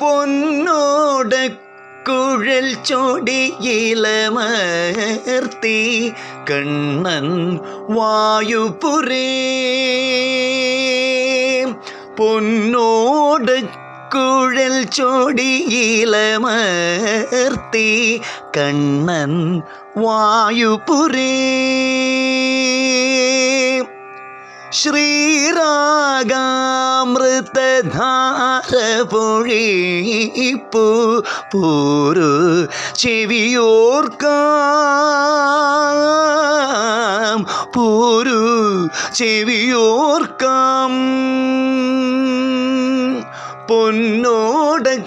പൊന്നോട കുഴൽ ചൊടിയിലമർത്തി കണ്ണൻ വായുപുരേ പൊന്നോട കുഴൽ ചൊടിയിലമർത്തി കണ്ണൻ വായുപുരേ ശ്രീരാഗാമൃതധാര പൊഴിപ്പു പൂരു ചെവിയോർക്കാം. പൂരു ചെവിയോർക്കാം. പൊന്നോട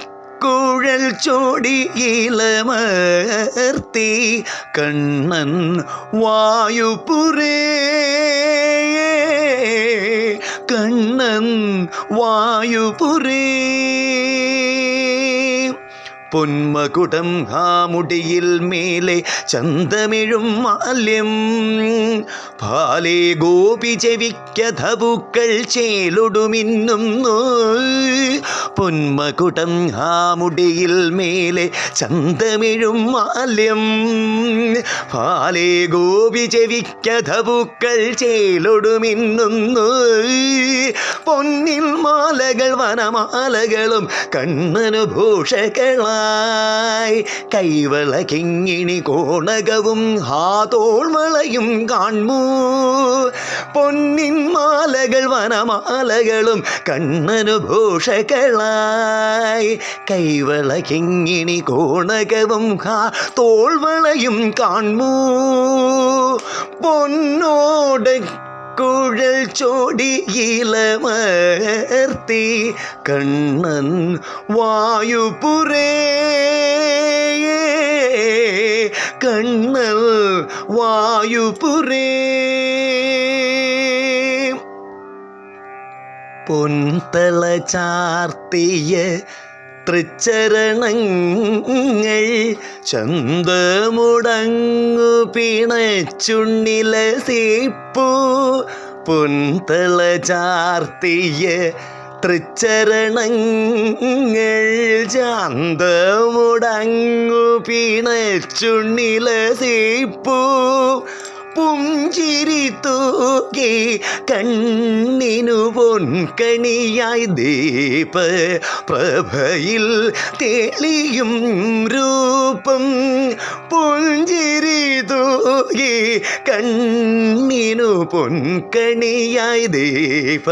കുഴൽ ചൊടിയിലമർത്തി കണ്ണൻ വായുപുരേ. വായുപുരേ. പൊന്മകുടം ഹാമുടിയിൽ മേലെ ചന്തമിഴും മാല്യം. പാലേ ഗോപി ചെവിക്കഥപൂക്കൾ ചേലൊടുമിന്നുന്നു പൊന്മകുടം ഹാമുടിയിൽ മേലെ ചന്തമിഴും മാല്യം. പാലേ ഗോപി ചെവിക്കഥപൂക്കൾ ചേലൊടുമിന്നുന്നു പൊന്നിൽ മാലകൾ വനമാലകളും കണ്ണനു കൈവള കിങ്ങിണി കോണകവും ഹാതോൾവളയും കാൺമൂ. പൊന്നിൻ മാലകൾ വനമാലകളും കണ്ണനുഭൂഷകളായി. കൈവള കിങ്ങിണി കോണകവും ഹാ തോൾവളയും കാൺമൂ. പൊന്നോട് കുഴൽ ചോടിയിലമർത്തി കണ്ണൻ വായുപുരേ കണ്ണൽ വായുപുരേ പൊൻതള ചാർത്തിയ തൃച്ചരണങ്ങൾ ചന്തമുടങ്ങു പിണച്ചുണ്ണില സീപ്പു പൊൻതള ചാർത്തിയ തൃച്ചരണങ്ങൾ ചന്തമുടങ്ങു പിണച്ചുണ്ണില സീപ്പു പുഞ്ചിരി തൂകി കണ്ണിനു പൊൻകണിയായി ദീപ പ്രഭയിൽ തെളിയും രൂപം പുഞ്ചിരി തൂകി കണ്ണിനു പൊൻകണിയായി ദീപ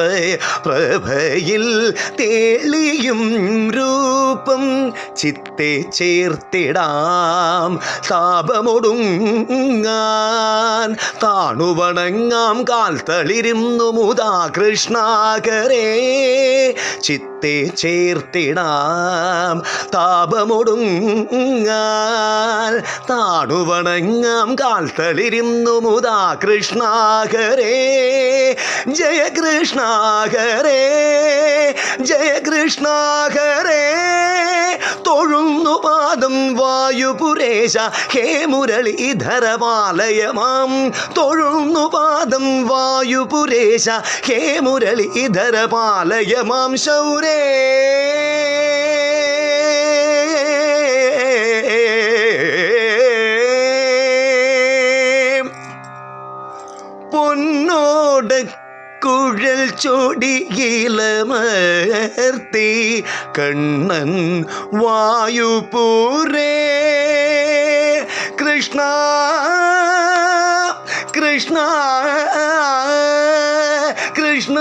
പ്രഭയിൽ തെളിയും രൂപം ചിത്തെ ചേർത്തിടാം. താപമൊടുങ്ങാൻ താണുവണങ്ങാം. കാൽ തളിരുന്നു മുതാ കൃഷ്ണാകരേ. ചിത്തെ ചേർത്തിടാം. താപമൊടുങ്ങാൽ താണുവണങ്ങാം. കാൽത്തലിരുന്നു മുതാ കൃഷ്ണാകരേ. ജയ കൃഷ്ണാകരേ. ജയ കൃഷ്ണാകരേ. തൊഴുന്നു പാദം വായുപുരേശ ഹേ മുരളീധരപാലയമാം തൊഴുന്നു പാദം വായുപുരേശ ഹേ മുരളീധരപാലയമാം ശൗരേ. പൊന്നോട് കുഴൽ ചൊടിയിലമർത്തി കണ്ണൻ വായുപൂരേ കൃഷ്ണ കൃഷ്ണ കൃഷ്ണ.